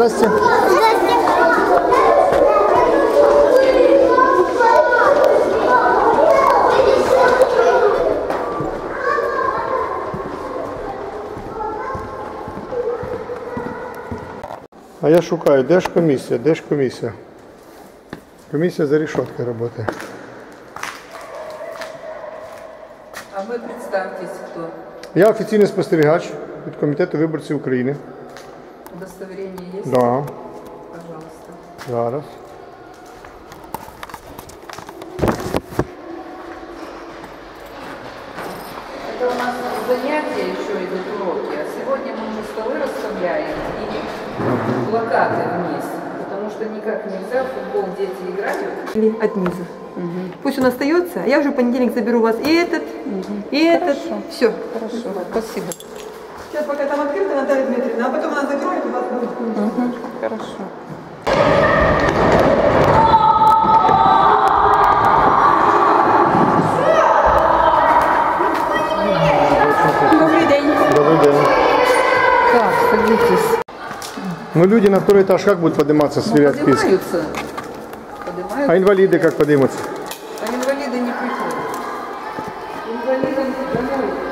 Здрасте. А я шукаю, де ж комісія, де ж комісія? Комісія за решеткою працює. А вы представьтесь, кто? Я офіційний спостерігач від Комітету виборців України. Удостоверение есть? Да, Пожалуйста. зараз. Это у нас занятия еще идут уроки, а сегодня мы уже столы расставляем и плакаты вниз, потому что никак нельзя в футбол дети играют. Или от низа. Пусть он остается, а я уже в понедельник заберу у вас и этот, и этот. Все. Хорошо, спасибо. Сейчас пока там открыто, Наталья Дмитриевна, а потом она закроет, у вас будет. Хорошо. Добрый день. Добрий день. Так, садитесь. Ну люди на второй этаж как будут подниматься, сверять списки? Поднимаются. А Поднимаются. инвалиды как поднимутся? А инвалиды не приходят. Инвалидам домой.